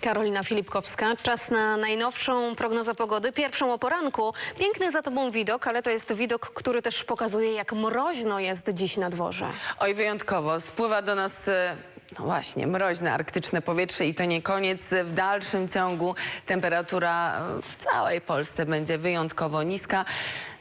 Karolina Filipkowska, czas na najnowszą prognozę pogody, pierwszą o poranku. Piękny za tobą widok, ale to jest widok, który też pokazuje, jak mroźno jest dziś na dworze. Oj, wyjątkowo. Spływa do nas. No właśnie, mroźne arktyczne powietrze i to nie koniec. W dalszym ciągu temperatura w całej Polsce będzie wyjątkowo niska.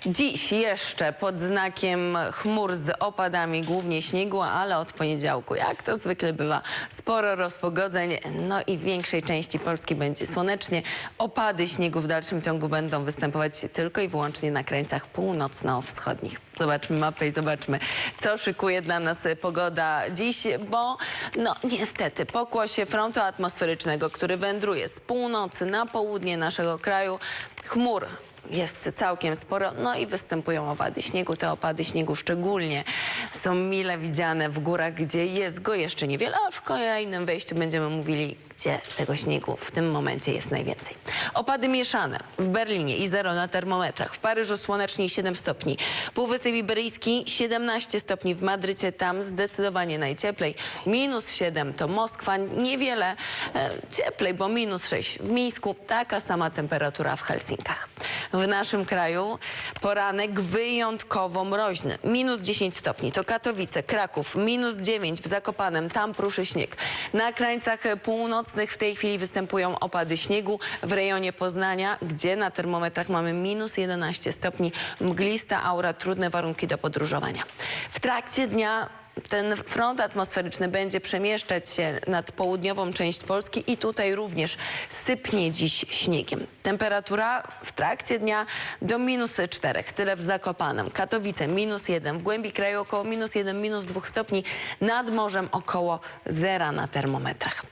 Dziś jeszcze pod znakiem chmur z opadami, głównie śniegu, ale od poniedziałku, jak to zwykle bywa, sporo rozpogodzeń. No i w większej części Polski będzie słonecznie. Opady śniegu w dalszym ciągu będą występować tylko i wyłącznie na krańcach północno-wschodnich. Zobaczmy mapę i zobaczmy, co szykuje dla nas pogoda dziś, bo no niestety pokłosie frontu atmosferycznego, który wędruje z północy na południe naszego kraju, chmur jest całkiem sporo, no i występują opady śniegu. Te opady śniegu szczególnie są mile widziane w górach, gdzie jest go jeszcze niewiele, a w kolejnym wejściu będziemy mówili, gdzie tego śniegu w tym momencie jest najwięcej. Opady mieszane w Berlinie i zero na termometrach. W Paryżu słonecznie 7 stopni. Półwysep Iberyjski 17 stopni. W Madrycie tam zdecydowanie najcieplej. Minus 7 to Moskwa. Niewiele e, cieplej, bo minus 6 w Mińsku. Taka sama temperatura w Helsinkach. W naszym kraju poranek wyjątkowo mroźny. Minus 10 stopni to Katowice, Kraków, minus 9 w Zakopanem, tam pruszy śnieg. Na krańcach północnych w tej chwili występują opady śniegu. W rejonie Poznania, gdzie na termometrach mamy minus 11 stopni, mglista aura, trudne warunki do podróżowania. W trakcie dnia ten front atmosferyczny będzie przemieszczać się nad południową część Polski i tutaj również sypnie dziś śniegiem. Temperatura w trakcie dnia do minus 4, tyle w Zakopanem. Katowice minus 1, w głębi kraju około minus 1, minus 2 stopni, nad morzem około zera na termometrach.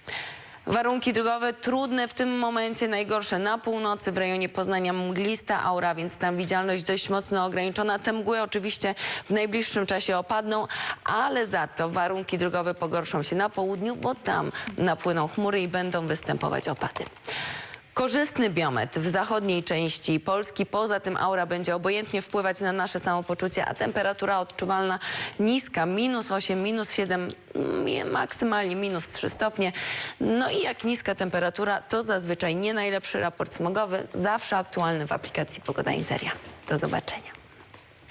Warunki drogowe trudne w tym momencie, najgorsze na północy, w rejonie Poznania mglista aura, więc tam widzialność dość mocno ograniczona. Te mgły oczywiście w najbliższym czasie opadną, ale za to warunki drogowe pogorszą się na południu, bo tam napłyną chmury i będą występować opady. Korzystny biometr w zachodniej części Polski. Poza tym aura będzie obojętnie wpływać na nasze samopoczucie, a temperatura odczuwalna niska, minus 8, minus 7, mm, maksymalnie minus 3 stopnie. No i jak niska temperatura, to zazwyczaj nie najlepszy raport smogowy, zawsze aktualny w aplikacji Pogoda Interia. Do zobaczenia.